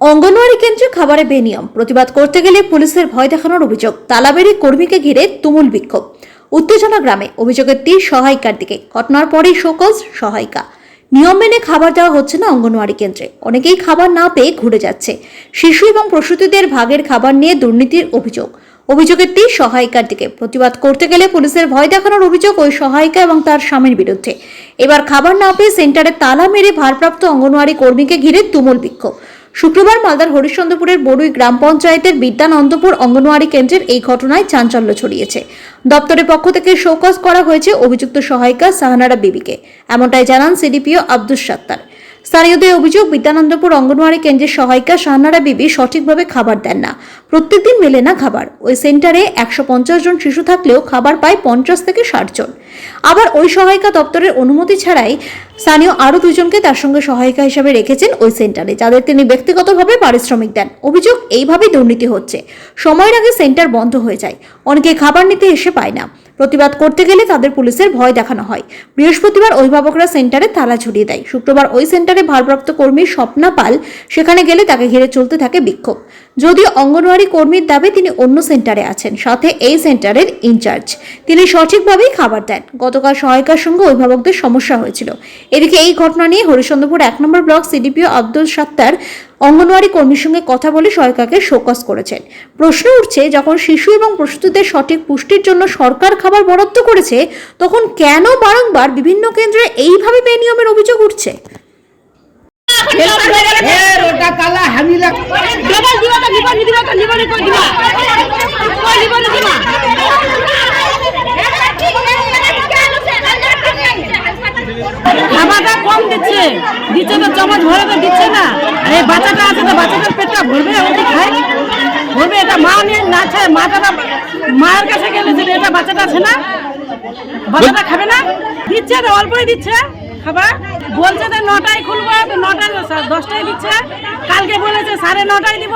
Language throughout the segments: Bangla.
অঙ্গনওয়াড়ি কেন্দ্রে খাবারে বেনিয়ম। প্রতিবাদ করতে গেলে পুলিশের ভয় দেখানোর অভিযোগ। তালাবেরি কর্মীকে ঘিরে তুমুল বিক্ষোভ। উত্তেজনা গ্রামে। অভিযোগের তীর সহায়িকার দিকে। ঘটনার পরেই শোকজ সহায়িকা। নিয়ম মেনে খাবার দেওয়া হচ্ছে না অঙ্গনওয়াড়ি কেন্দ্রে। অনেকেই খাবার না পেয়ে ঘুরে যাচ্ছে। শিশু এবং প্রসূতিদের ভাগের খাবার নিয়ে দুর্নীতির অভিযোগ। অভিযোগের তীর সহায়িকার দিকে। প্রতিবাদ করতে গেলে পুলিশের ভয় দেখানোর অভিযোগ ওই সহায়িকা এবং তার স্বামীর বিরুদ্ধে। এবার খাবার না পেয়ে সেন্টারে তালা মেরে ভারপ্রাপ্ত অঙ্গনওয়াড়ি কর্মীকে ঘিরে তুমুল বিক্ষোভ। শুক্রবার মালদার হরিশ্চন্দ্রপুরের বড়ুই গ্রাম পঞ্চায়েতের বিদ্যানন্দপুর অঙ্গনওয়াড়ি কেন্দ্রের এই ঘটনায় চাঞ্চল্য ছড়িয়েছে। দপ্তরের পক্ষ থেকে শোকজ করা হয়েছে অভিযুক্ত সহায়িকা সাহানারা বিবিকে। এমনটাই জানান সিডিপিও আব্দুস সাত্তার। স্থানীয়দের অভিযোগ, বিদ্যানন্দপুর অঙ্গনওয়াড়ি কেন্দ্রের সহায়িকা শাহানারা বিবি সঠিকভাবে খাবার দেন না। প্রত্যেকদিন মেলে না খাবার। ওই সেন্টারে একশো পঞ্চাশ জন শিশু থাকলেও খাবার পায় পঞ্চাশ থেকে ষাট জন। আবার ওই সহায়িকা দপ্তরের অনুমতি ছাড়াই স্থানীয় আরও দুজনকে তার সঙ্গে সহায়িকা হিসাবে রেখেছেন ওই সেন্টারে, যাদের তিনি ব্যক্তিগতভাবে পারিশ্রমিক দেন। অভিযোগ, এইভাবেই দুর্নীতি হচ্ছে। সময়ের আগে সেন্টার বন্ধ হয়ে যায়। অনেকে খাবার নিতে এসে পায় না। প্রতিবাদ করতে গেলে তাদের পুলিশের ভয় দেখানো হয়। বৃহস্পতিবার অভিভাবকরা সেন্টারে তালা ঝুলিয়ে দেয়। শুক্রবার ওই সেন্টারে ভারপ্রাপ্ত কর্মী স্বপ্না পাল সেখানে গেলে তাকে ঘিরে চলতে থাকে বিক্ষোভ। যদিও অঙ্গনওয়াড়ি কর্মীর দাবি, তিনি অন্য সেন্টারে আছেন, সাথে এই সেন্টারের ইনচার্জ। তিনি সঠিকভাবেই খাবার দেন। গতকাল সহায়িকার সঙ্গে অভিভাবকদের সমস্যা হয়েছিল। এদিকে এই ঘটনা নিয়ে হরিচন্দ্রপুর এক নম্বর ব্লক সিডিপিও আব্দুল সাত্তার অঙ্গনওয়াড়ি কর্মীর সঙ্গে কথা বলে সহায়িকাকে শোকজ করেছেন। প্রশ্ন উঠছে, যখন শিশু এবং প্রসূতিদের সঠিক পুষ্টির জন্য সরকার খাবার বরাদ্দ করেছে, তখন কেন বারংবার বিভিন্ন কেন্দ্রে এইভাবে বেনিয়মের অভিযোগ উঠছে? নি নি খাবারটা কম দিচ্ছে দিচ্ছে তো চামচ ভরে দিচ্ছে না। আর এই বাচ্চাটা আছে তো বাচ্চাটার পেটটা ভরবে ওটি খায়? ভরবে এটা মা নিয়ে না খায় মাটা মায়ের কাছে গেলে যে এটা বাচ্চাটা আছে না বাচ্চাটা খাবে না? দিচ্ছে তো অল্পই দিচ্ছে। খাবার বলছে যে নটায় খুলবো তো নটায় দশটায় দিচ্ছে। কালকে বলেছে সাড়ে নটায় দিব।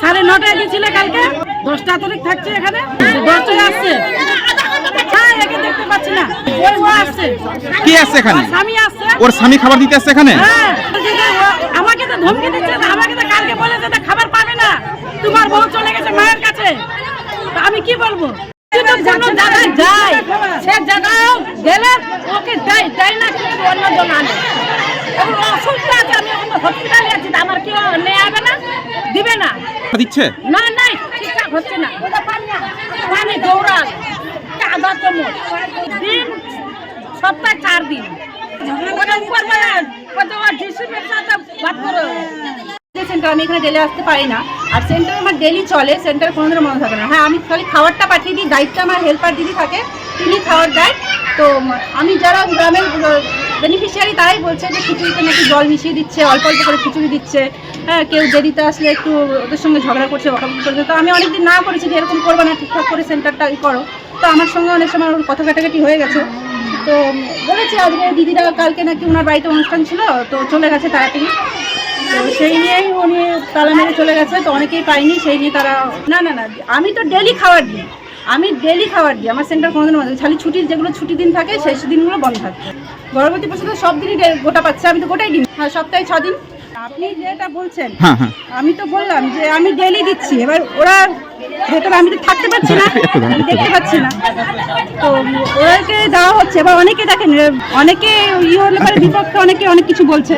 সাড়ে নটায় দিচ্ছিল কালকে। দশটা তারিখ থাকছে এখানে। দশটায় আসছে। হ্যাঁ দেখতে পাচ্ছি না। আসছে। কে আসছে এখানে? স্বামী আসছে। ওর স্বামী খাবার দিতে আসছে এখানে? হ্যাঁ বলছে যে ও- আমাকে তো ধমকি দিচ্ছে আমাকে তো কালকে বলেছে যে খাবার পাবে না। তোমার বউ চলে গেছে মায়ের কাছে। আমি কি বলব? জায়গায় যায় সে জায়গায় গেলে ওকে দেয় দেয় না কিন্তু অন্য জন আনে। এখন আছে আমি এখন হসপিটালে আছি আমার কি নেই হবে না দিবে না। দিচ্ছে? না নাই ঠিকঠাক হচ্ছে না। পানি দৌড়াল আধা চামচ দিন সপ্তাহে চার দিন। ওটা সেন্টার আমি এখানে ডেলি আসতে পারি না, আর সেন্টার আমার ডেলি চলে সেন্টার কোনোদিনও মনে থাকে না। হ্যাঁ আমি খালি খাবারটা পাঠিয়ে দিই, দায়িত্ব আমার হেল্পার দিদি থাকে, তিনি খাবার দেয়। তো আমি যারা গ্রামের বেনিফিশিয়ারি তারাই বলছে যে খিচুড়িতে নাকি জল মিশিয়ে দিচ্ছে, অল্প অল্প করে খিচুড়ি দিচ্ছে। হ্যাঁ কেউ দেরিতে আসলে একটু ওদের সঙ্গে ঝগড়া করছে, বকাবকি করছে। তো আমি অনেকদিন না করেছি যে এরকম করব না, ঠিকঠাক করে সেন্টারটা করো। তো আমার সঙ্গে অনেক সময় কথা কাটাকাটি হয়ে গেছে। তো বলেছে আজকে দিদিরা কালকে নাকি ওনার বাড়িতে অনুষ্ঠান ছিল, তো চলে গেছে তাড়াতাড়ি। তো সেই নিয়েই উনি তালা মেরে চলে গেছে, তো অনেকেই পাইনি সেই নিয়ে তারা, না না না, আমি তো ডেলি খাবার দিই। আমি ডেলি খাবার দিই, আমার সেন্টার কোনোদিন বন্ধ খালি ছুটির যেগুলো ছুটি দিন থাকে, সেই দিনগুলো বন্ধ থাকে। গর্ভবতী পশু তো সব দিনই গোটা পাচ্ছে, আমি তো গোটাই দিন হ্যাঁ সপ্তাহে ছ দিন আপনি যেটা বলছেন হ্যাঁ হ্যাঁ। আমি তো বললাম যে আমি ডেলি দিচ্ছি। এবার ওরা ভেতরে আমি তো থাকতে পারছি না দেখতে পাচ্ছি না। তো ওদেরকে দেওয়া হচ্ছে এবার অনেকে দেখেন অনেকে ইয়ে হলে পরে বিপক্ষে অনেকে অনেক কিছু বলছে।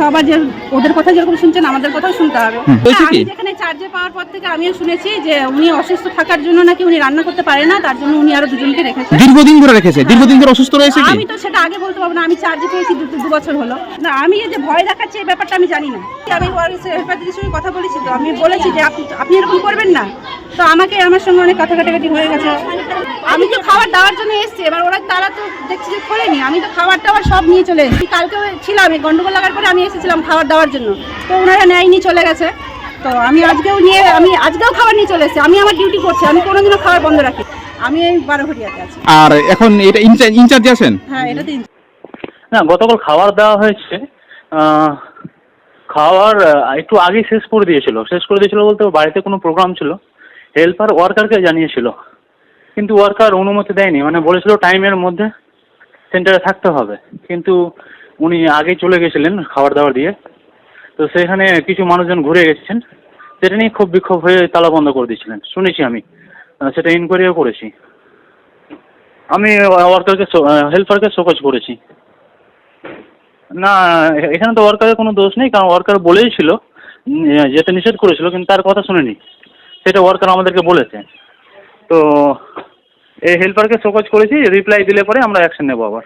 সবার যে ওদের কথা যেরকম শুনছেন আমাদের কথাও শুনতে হবে। হ্যাঁ, আমি যেখানে চার্জে পাওয়ার পর থেকে আমিও শুনেছি যে উনি অসুস্থ থাকার জন্য নাকি উনি রান্না করতে পারে না তার জন্য উনি আরও দুজনকে রেখেছে। দীর্ঘদিন ধরে রেখেছে? দীর্ঘদিন ধরে অসুস্থ রয়েছে কি? আমি তো সেটা আগে বলতে পারব না আমি চার্জে পেয়েছি দু দু বছর হলো। না আমি এই যে ভয় দেখাচ্ছি এই ব্যাপারটা আমি জানি না। আমি ওয়ারিস হেল্পার দিদির সঙ্গে কথা বলেছি তো আমি বলেছি যে আপনি আপনি এরকম করবেন না? তো আমাকে আমার সঙ্গে অনেক কথা কাটাকাটি হয়ে গেছে। আমি তো খাবার দেওয়ার জন্য এসেছি। এবার ওরা তারা তো দেখছি যে খোলেনি। আমি তো খাবার টাবার সব নিয়ে চলে এসেছি। কালকে ছিলাম এই গন্ডগোল লাগার পরে আমি এসেছিলাম খাবার দেওয়ার জন্য। তো ওনারা নেয়নি চলে গেছে। তো আমি আজকেও নিয়ে আমি আজকেও খাবার নিয়ে চলে এসেছি। আমি আমার ডিউটি করছি। আমি কোনোদিনও খাবার বন্ধ রাখি আমি এই বারোঘরিয়াতে আছি। আর এখন এটা ইনচার্জ ইনচার্জ আছেন? হ্যাঁ এটা দিন না গতকাল খাবার দেওয়া হয়েছে। খাবার একটু আগে শেষ করে দিয়েছিল। শেষ করে দিয়েছিল বলতে বাড়িতে কোনো প্রোগ্রাম ছিল। হেল্পার ওয়ার্কারকে জানিয়েছিল। কিন্তু ওয়ার্কার অনুমতি দেয়নি মানে বলেছিল টাইমের মধ্যে সেন্টারে থাকতে হবে। কিন্তু উনি আগে চলে গেছিলেন খাবার দাবার দিয়ে। তো সেখানে কিছু মানুষজন ঘুরে গেছেন। সেটা নিয়ে খুব বিক্ষোভ হয়ে তালা বন্ধ করে দিয়েছিলেন। শুনেছি আমি। সেটা ইনকোয়ারিও করেছি। আমি ওয়ার্কারকে হেল্পারকে শোকজ করেছি। না, এখানে তো ওয়ার্কারের কোনো দোষ নেই, কারণ ওয়ার্কার বলেই ছিল। যেতে নিষেধ করেছিল, কিন্তু তার কথা শুনেনি। সেটা ওয়ার্কার আমাদেরকে বলেছে। তো এই হেল্পারকে শোকজ করেছি রিপ্লাই দিলে পরে আমরা অ্যাকশন নেব আবার।